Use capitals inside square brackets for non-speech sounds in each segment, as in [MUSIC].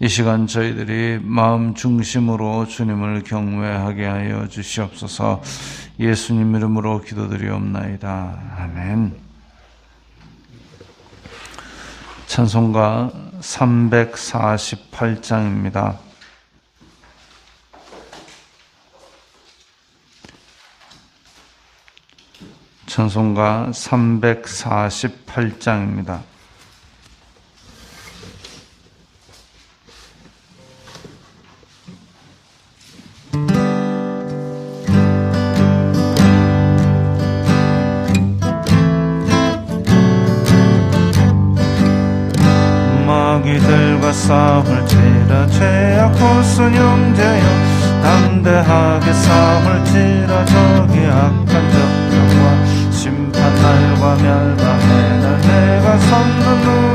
이 시간 저희들이 마음 중심으로 주님을 경외하게 하여 주시옵소서 예수님 이름으로 기도드리옵나이다. 아멘. 찬송가 348장입니다. 찬송가 348장입니다. 마귀들과 싸울지라 죄악고순 형제여 담대하게 싸울지라 저기 악한 적들과 심판 날과 멸망의 날 내가 섰는 눈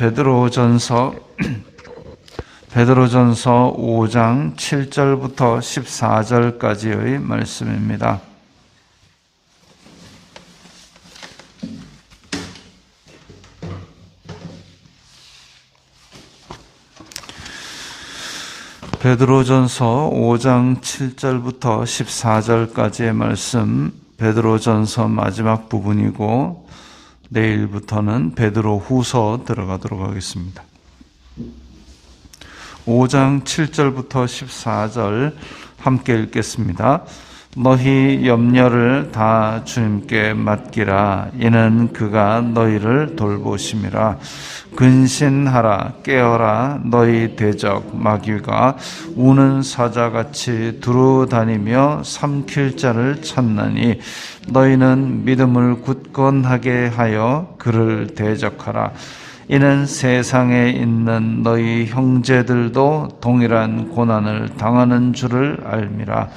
베드로전서 [CLEARS THROAT] 베드로전서 5장 7절부터 14절까지의 말씀입니다. 베드로전서 5장 7절부터 14절까지의 말씀 베드로전서 마지막 부분이고 내일부터는 베드로 후서 들어가도록 하겠습니다. 5장 7절부터 14절 함께 읽겠습니다. 너희 염려를 다 주님께 맡기라. 이는 그가 너희를 돌보심이라. 근신하라. 깨어라. 너희 대적 마귀가 우는 사자같이 두루 다니며 삼킬 자를 찾나니 너희는 믿음을 굳건하게 하여 그를 대적하라. 이는 세상에 있는 너희 형제들도 동일한 고난을 당하는 줄을 알미라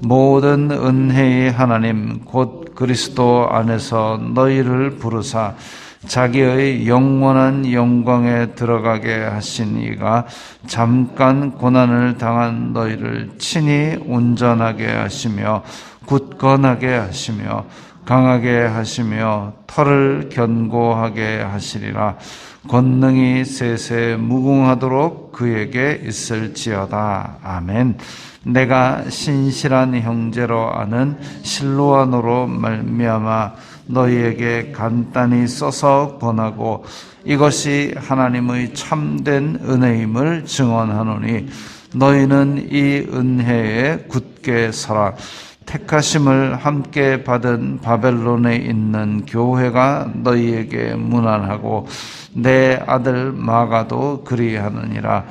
모든 은혜의 하나님 곧 그리스도 안에서 너희를 부르사 자기의 영원한 영광에 들어가게 하신 이가 잠깐 고난을 당한 너희를 친히 온전하게 하시며 굳건하게 하시며 강하게 하시며 털을 견고하게 하시리라. 권능이 세세 무궁하도록 그에게 있을지어다. 아멘. 내가 신실한 형제로 아는 실로아노로 말미암아 너희에게 간단히 써서 권하고 이것이 하나님의 참된 은혜임을 증언하노니 너희는 이 은혜에 굳게 서라 택하심을 함께 받은 바벨론에 있는 교회가 너희에게 무난하고 내 아들 마가도 그리하느니라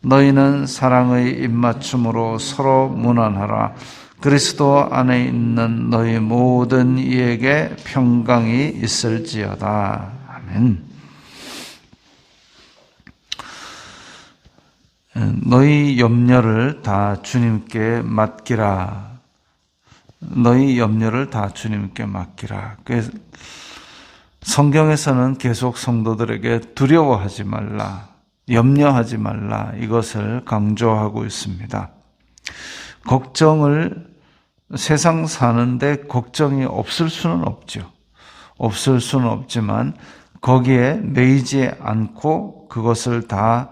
너희는 사랑의 입맞춤으로 서로 무난하라. 그리스도 안에 있는 너희 모든 이에게 평강이 있을지어다. 아멘. 너희 염려를 다 주님께 맡기라. 너희 염려를 다 주님께 맡기라. 성경에서는 계속 성도들에게 두려워하지 말라. 염려하지 말라 이것을 강조하고 있습니다. 걱정을 세상 사는데 걱정이 없을 수는 없죠. 없을 수는 없지만 거기에 매이지 않고 그것을 다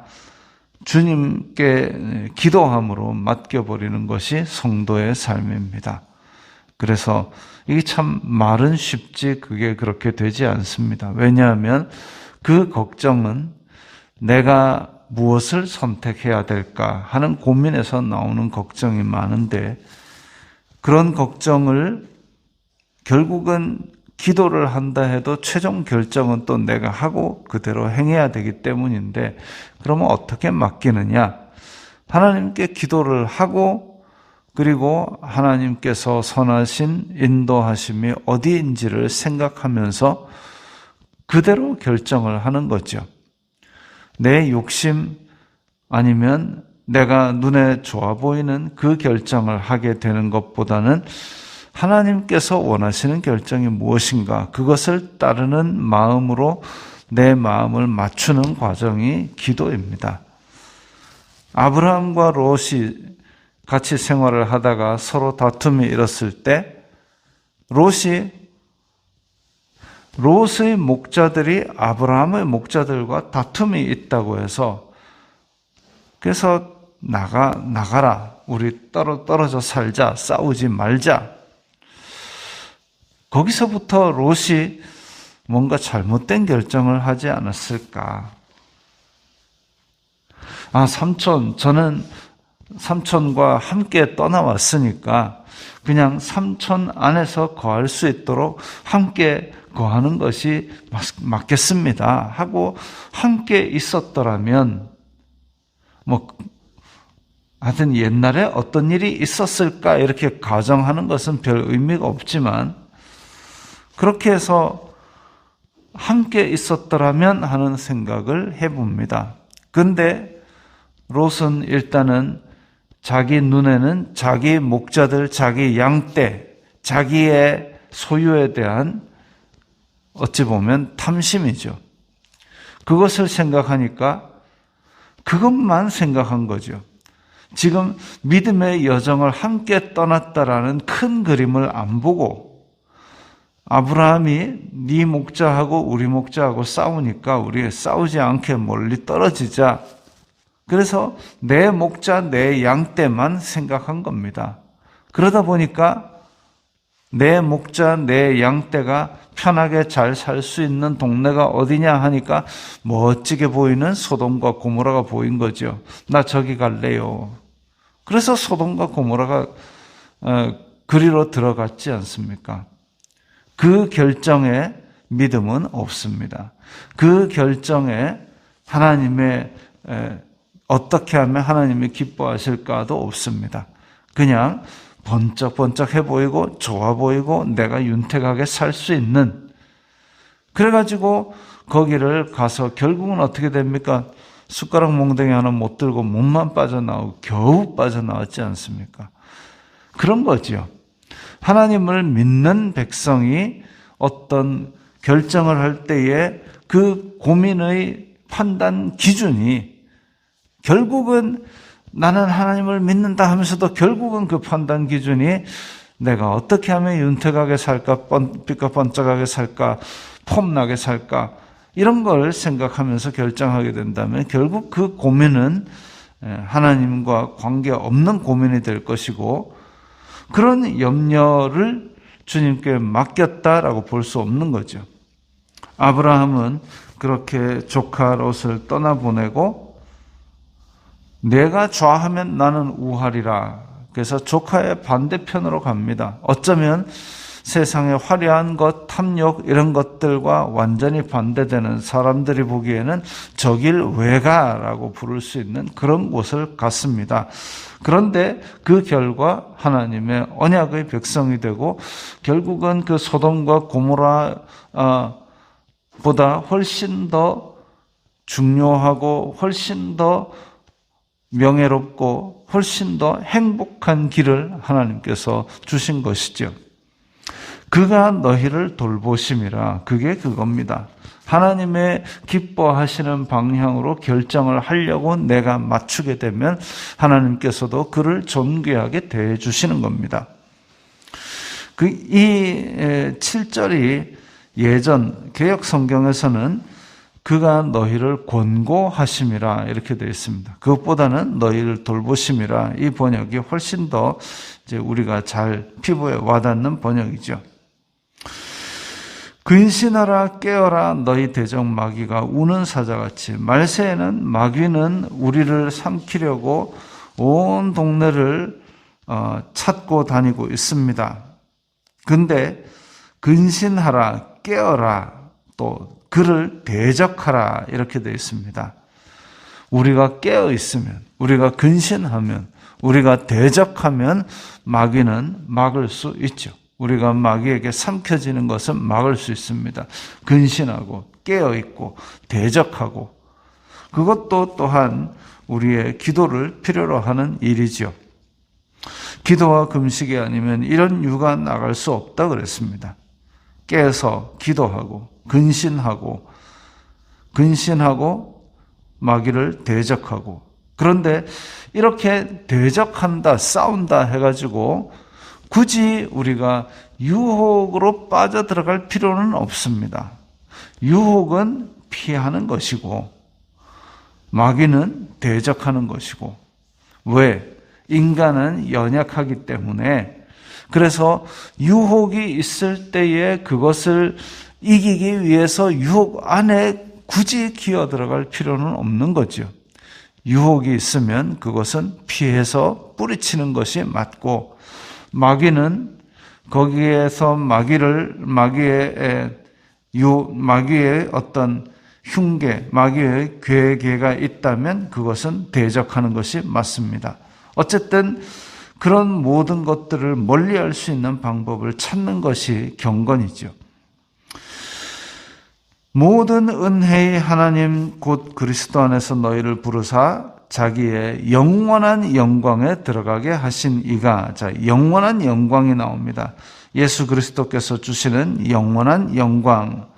주님께 기도함으로 맡겨버리는 것이 성도의 삶입니다. 그래서 이게 참 말은 쉽지 그게 그렇게 되지 않습니다. 왜냐하면 그 걱정은 내가 무엇을 선택해야 될까 하는 고민에서 나오는 걱정이 많은데 그런 걱정을 결국은 기도를 한다 해도 최종 결정은 또 내가 하고 그대로 행해야 되기 때문인데 그러면 어떻게 맡기느냐? 하나님께 기도를 하고 그리고 하나님께서 선하신 인도하심이 어디인지를 생각하면서 그대로 결정을 하는 거죠. 내 욕심 아니면 내가 눈에 좋아 보이는 그 결정을 하게 되는 것보다는 하나님께서 원하시는 결정이 무엇인가 그것을 따르는 마음으로 내 마음을 맞추는 과정이 기도입니다. 아브라함과 롯이 같이 생활을 하다가 서로 다툼이 일었을 때 롯이 롯의 목자들이 아브라함의 목자들과 다툼이 있다고 해서 그래서 나가 나가라 우리 떨어 떨어져 살자 싸우지 말자 거기서부터 롯이 뭔가 잘못된 결정을 하지 않았을까? 아 삼촌 저는 삼촌과 함께 떠나왔으니까 그냥 삼촌 안에서 거할 수 있도록 함께 거하는 것이 맞겠습니다. 하고 함께 있었더라면, 뭐, 하여튼 옛날에 어떤 일이 있었을까 이렇게 가정하는 것은 별 의미가 없지만, 그렇게 해서 함께 있었더라면 하는 생각을 해봅니다. 근데 롯은 일단은 자기 눈에는 자기 목자들, 자기 양떼, 자기의 소유에 대한 어찌 보면 탐심이죠. 그것을 생각하니까 그것만 생각한 거죠. 지금 믿음의 여정을 함께 떠났다라는 큰 그림을 안 보고 아브라함이 네 목자하고 우리 목자하고 싸우니까 우리 싸우지 않게 멀리 떨어지자. 그래서 내 목자, 내 양떼만 생각한 겁니다. 그러다 보니까 내 목자, 내 양 떼가 편하게 잘 살 수 있는 동네가 어디냐 하니까 멋지게 보이는 소돔과 고모라가 보인 거죠. 나 저기 갈래요. 그래서 소돔과 고모라가 어, 그리로 들어갔지 않습니까? 그 결정에 믿음은 없습니다. 그 결정에 하나님의 어떻게 하면 하나님이 기뻐하실까도 없습니다. 그냥 번쩍번쩍해 보이고 좋아 보이고 내가 윤택하게 살 수 있는 그래가지고 거기를 가서 결국은 어떻게 됩니까? 숟가락 몽둥이 하나 못 들고 몸만 빠져나오고 겨우 빠져나왔지 않습니까? 그런 거지요. 하나님을 믿는 백성이 어떤 결정을 할 때에 그 고민의 판단 기준이 결국은 나는 하나님을 믿는다 하면서도 결국은 그 판단 기준이 내가 어떻게 하면 윤택하게 살까, 삐까번쩍하게 살까, 폼나게 살까, 이런 걸 생각하면서 결정하게 된다면 결국 그 고민은 하나님과 관계 없는 고민이 될 것이고 그런 염려를 주님께 맡겼다라고 볼 수 없는 거죠. 아브라함은 그렇게 조카 롯을 떠나보내고 내가 좌하면 나는 우하리라. 그래서 조카의 반대편으로 갑니다. 어쩌면 세상의 화려한 것, 탐욕 이런 것들과 완전히 반대되는 사람들이 보기에는 저길 왜가라고 부를 수 있는 그런 곳을 갔습니다. 그런데 그 결과 하나님의 언약의 백성이 되고 결국은 그 소돔과 고모라 보다 훨씬 더 중요하고 훨씬 더 명예롭고 훨씬 더 행복한 길을 하나님께서 주신 것이죠. 그가 너희를 돌보심이라. 그게 그겁니다. 하나님의 기뻐하시는 방향으로 결정을 하려고 내가 맞추게 되면 하나님께서도 그를 존귀하게 대해 주시는 겁니다. 그 이 7절이 예전 개혁 성경에서는 그가 너희를 권고하심이라 이렇게 되어 있습니다. 그것보다는 너희를 돌보심이라 이 번역이 훨씬 더 이제 우리가 잘 피부에 와닿는 번역이죠. 근신하라 깨어라 너희 대적 마귀가 우는 사자같이 말세에는 마귀는 우리를 삼키려고 온 동네를 어, 찾고 다니고 있습니다. 근데 근신하라 깨어라 또 그를 대적하라 이렇게 되어 있습니다. 우리가 깨어 있으면 우리가 근신하면 우리가 대적하면 마귀는 막을 수 있죠. 우리가 마귀에게 삼켜지는 것은 막을 수 있습니다. 근신하고 깨어 있고 대적하고 그것도 또한 우리의 기도를 필요로 하는 일이지요. 기도와 금식이 아니면 이런 유가 나갈 수 없다 그랬습니다. 깨서 기도하고 근신하고 근신하고 마귀를 대적하고 그런데 이렇게 대적한다 싸운다 해가지고 굳이 우리가 유혹으로 빠져 들어갈 필요는 없습니다. 유혹은 피하는 것이고, 마귀는 대적하는 것이고, 왜? 인간은 연약하기 때문에, 그래서 유혹이 있을 때에 그것을 이기기 위해서 유혹 안에 굳이 기어 들어갈 필요는 없는 거죠. 유혹이 있으면 그것은 피해서 뿌리치는 것이 맞고, 마귀는 거기에서 마귀를 마귀의 유 마귀의 어떤 흉계, 마귀의 괴계가 있다면 그것은 대적하는 것이 맞습니다. 어쨌든 그런 모든 것들을 멀리할 수 있는 방법을 찾는 것이 경건이죠. 모든 은혜의 하나님 곧 그리스도 안에서 너희를 부르사 자기의 영원한 영광에 들어가게 하신 이가 자 영원한 영광이 나옵니다. 예수 그리스도께서 주시는 영원한 영광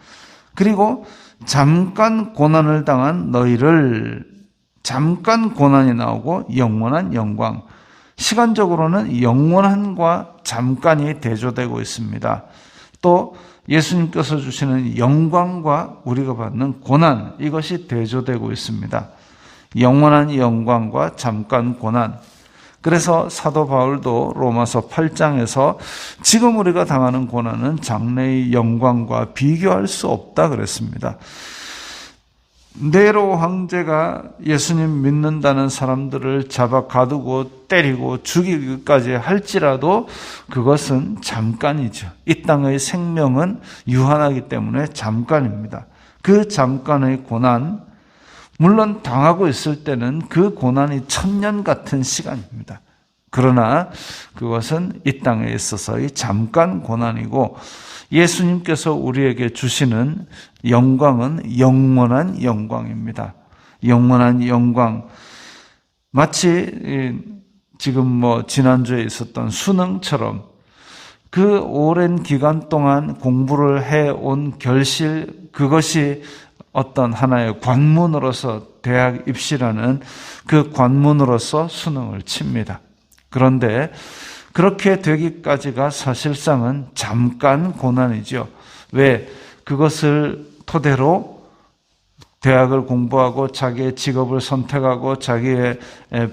그리고 잠깐 고난을 당한 너희를 잠깐 고난이 나오고 영원한 영광 시간적으로는 영원한과 잠깐이 대조되고 있습니다. 또 예수님께서 주시는 영광과 우리가 받는 고난 이것이 대조되고 있습니다. 영원한 영광과 잠깐 고난. 그래서 사도 바울도 로마서 8장에서 지금 우리가 당하는 고난은 장래의 영광과 비교할 수 없다 그랬습니다. 네로 황제가 예수님 믿는다는 사람들을 잡아 가두고 때리고 죽이기까지 할지라도 그것은 잠깐이죠. 이 땅의 생명은 유한하기 때문에 잠깐입니다. 그 잠깐의 고난, 물론 당하고 있을 때는 그 고난이 천년 같은 시간입니다. 그러나 그것은 이 땅에 있어서의 잠깐 고난이고 예수님께서 우리에게 주시는 영광은 영원한 영광입니다. 영원한 영광. 마치 지금 뭐 지난주에 있었던 수능처럼 그 오랜 기간 동안 공부를 해온 결실 그것이 어떤 하나의 관문으로서 대학 입시라는 그 관문으로서 수능을 칩니다. 그런데 그렇게 되기까지가 사실상은 잠깐 고난이죠. 왜? 그것을 토대로 대학을 공부하고 자기의 직업을 선택하고 자기의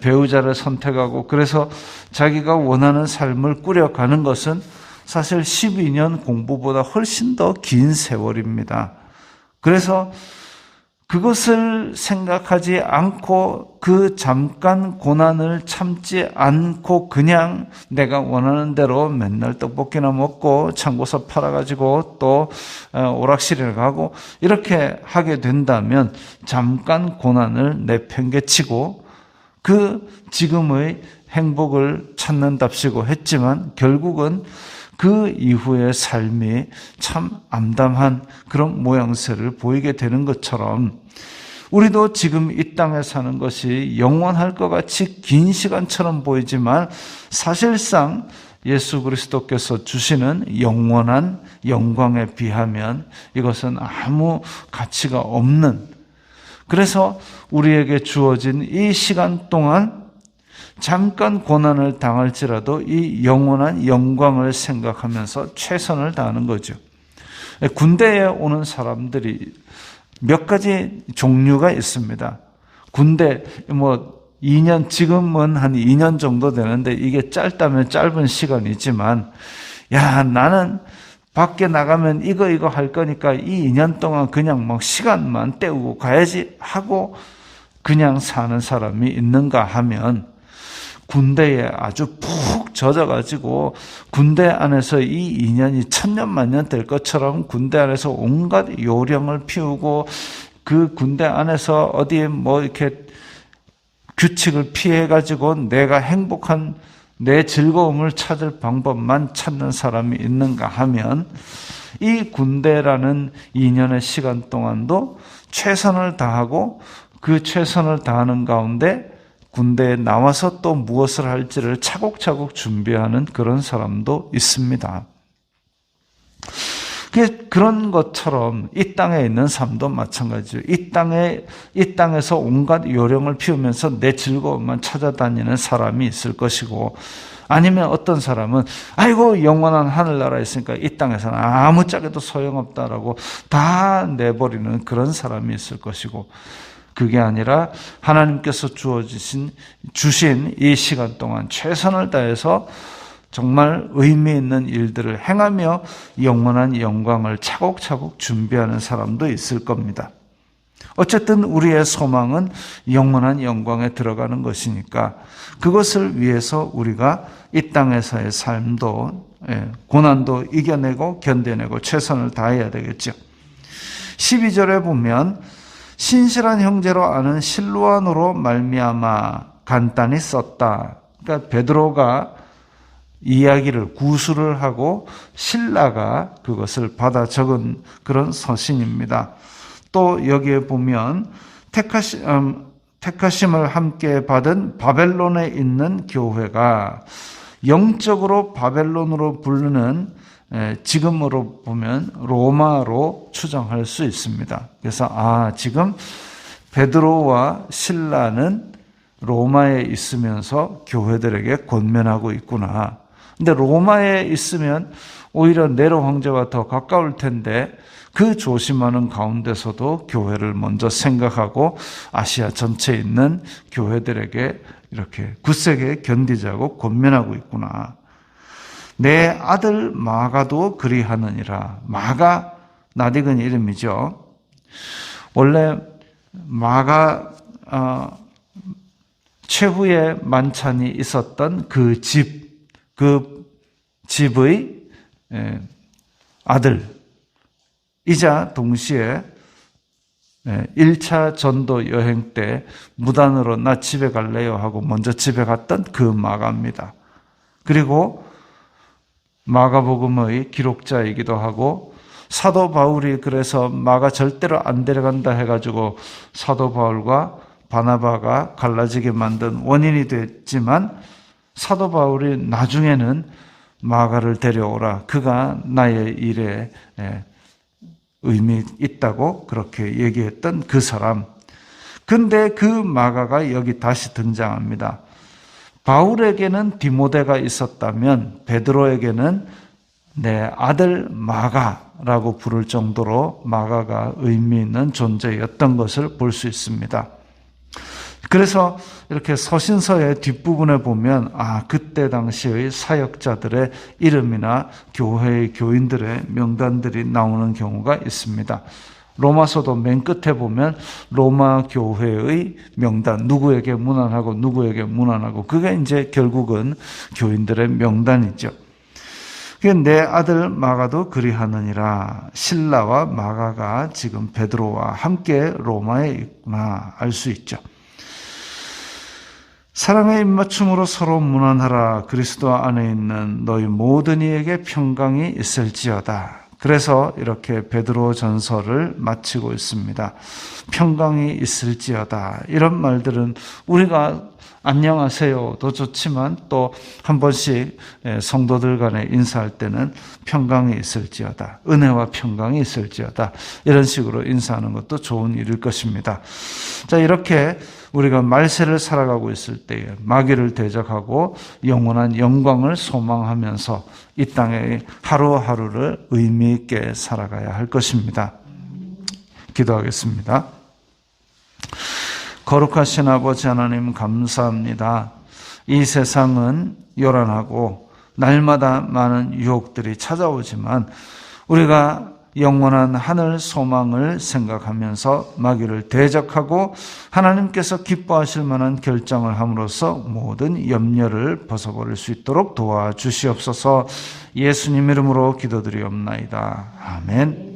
배우자를 선택하고 그래서 자기가 원하는 삶을 꾸려가는 것은 사실 12년 공부보다 훨씬 더 긴 세월입니다. 그래서 그것을 생각하지 않고 그 잠깐 고난을 참지 않고 그냥 내가 원하는 대로 맨날 떡볶이나 먹고 창고서 팔아가지고 또 어, 오락실에 가고 이렇게 하게 된다면 잠깐 고난을 내팽개치고 그 지금의 행복을 찾는답시고 했지만 결국은 그 이후의 삶이 참 암담한 그런 모양새를 보이게 되는 것처럼 우리도 지금 이 땅에 사는 것이 영원할 것 같이 긴 시간처럼 보이지만 사실상 예수 그리스도께서 주시는 영원한 영광에 비하면 이것은 아무 가치가 없는 그래서 우리에게 주어진 이 시간 동안 잠깐 고난을 당할지라도 이 영원한 영광을 생각하면서 최선을 다하는 거죠. 군대에 오는 사람들이 몇 가지 종류가 있습니다. 군대, 뭐, 2년, 지금은 한 2년 정도 되는데 이게 짧다면 짧은 시간이지만, 야, 나는 밖에 나가면 이거, 이거 할 거니까 이 2년 동안 그냥 막 시간만 때우고 가야지 하고 그냥 사는 사람이 있는가 하면 군대에 아주 푹 젖어가지고 군대 안에서 이 인연이 천년만년 될 것처럼 군대 안에서 온갖 요령을 피우고 그 군대 안에서 어디에 뭐 이렇게 규칙을 피해가지고 내가 행복한 내 즐거움을 찾을 방법만 찾는 사람이 있는가 하면 이 군대라는 2년의 시간 동안도 최선을 다하고 그 최선을 다하는 가운데 군대에 나와서 또 무엇을 할지를 차곡차곡 준비하는 그런 사람도 있습니다. 그런 것처럼 이 땅에 있는 삶도 마찬가지죠. 이 땅에, 이 땅에서 온갖 요령을 피우면서 내 즐거움만 찾아다니는 사람이 있을 것이고, 아니면 어떤 사람은, 아이고, 영원한 하늘나라에 있으니까 이 땅에서는 아무짝에도 소용없다라고 다 내버리는 그런 사람이 있을 것이고, 그게 아니라 하나님께서 주어주신, 주신 이 시간 동안 최선을 다해서 정말 의미 있는 일들을 행하며 영원한 영광을 차곡차곡 준비하는 사람도 있을 겁니다. 어쨌든 우리의 소망은 영원한 영광에 들어가는 것이니까 그것을 위해서 우리가 이 땅에서의 삶도 예, 고난도 이겨내고 견뎌내고 최선을 다해야 되겠죠. 12절에 보면 신실한 형제로 아는 실로안으로 말미암아 간단히 썼다. 그러니까 베드로가 이야기를 구술을 하고 신라가 그것을 받아 적은 그런 서신입니다. 또 여기에 보면 택하시, 음, 택하심을 함께 받은 바벨론에 있는 교회가 영적으로 바벨론으로 부르는 지금으로 보면 로마로 추정할 수 있습니다. 그래서 아 지금 베드로와 신라는 로마에 있으면서 교회들에게 권면하고 있구나. 근데 로마에 있으면 오히려 네로 황제와 더 가까울 텐데 그 조심하는 가운데서도 교회를 먼저 생각하고 아시아 전체에 있는 교회들에게 이렇게 굳세게 견디자고 권면하고 있구나. 내 아들 마가도 그리하느니라. 마가 나디근 이름이죠. 원래 마가 어, 최후의 만찬이 있었던 그 집, 그 집의 예, 아들이자 동시에 1차 전도 여행 때 무단으로 나 집에 갈래요 하고 먼저 집에 갔던 그 마가입니다. 그리고 마가복음의 기록자이기도 하고 사도 바울이 그래서 마가 절대로 안 데려간다 해가지고 사도 바울과 바나바가 갈라지게 만든 원인이 됐지만 사도 바울이 나중에는 마가를 데려오라. 그가 나의 일에 의미 있다고 그렇게 얘기했던 그 사람. 근데 그 마가가 여기 다시 등장합니다. 바울에게는 디모데가 있었다면 베드로에게는 내 아들 마가라고 부를 정도로 마가가 의미 있는 존재였던 것을 볼 수 있습니다. 그래서 이렇게 서신서의 뒷부분에 보면 아 그때 당시의 사역자들의 이름이나 교회의 교인들의 명단들이 나오는 경우가 있습니다. 로마서도 맨 끝에 보면 로마 교회의 명단 누구에게 문안하고 누구에게 문안하고 그게 이제 결국은 교인들의 명단이죠. 내 아들 마가도 그리하느니라 신라와 마가가 지금 베드로와 함께 로마에 있구나 알 수 있죠. 사랑의 입맞춤으로 서로 문안하라 그리스도 안에 있는 너희 모든 이에게 평강이 있을지어다. 그래서 이렇게 베드로 전설을 마치고 있습니다. 평강이 있을지어다. 이런 말들은 우리가 안녕하세요도 좋지만 또 한 번씩 예, 성도들 간에 인사할 때는 평강이 있을지어다. 은혜와 평강이 있을지어다. 이런 식으로 인사하는 것도 좋은 일일 것입니다. 자, 이렇게 우리가 말세를 살아가고 있을 때에 마귀를 대적하고 영원한 영광을 소망하면서 이 땅의 하루하루를 의미 있게 살아가야 할 것입니다. 기도하겠습니다. 거룩하신 아버지 하나님 감사합니다. 이 세상은 요란하고 날마다 많은 유혹들이 찾아오지만 우리가 영원한 하늘 소망을 생각하면서 마귀를 대적하고 하나님께서 기뻐하실 만한 결정을 함으로써 모든 염려를 벗어버릴 수 있도록 도와주시옵소서 예수님 이름으로 기도드리옵나이다. 아멘.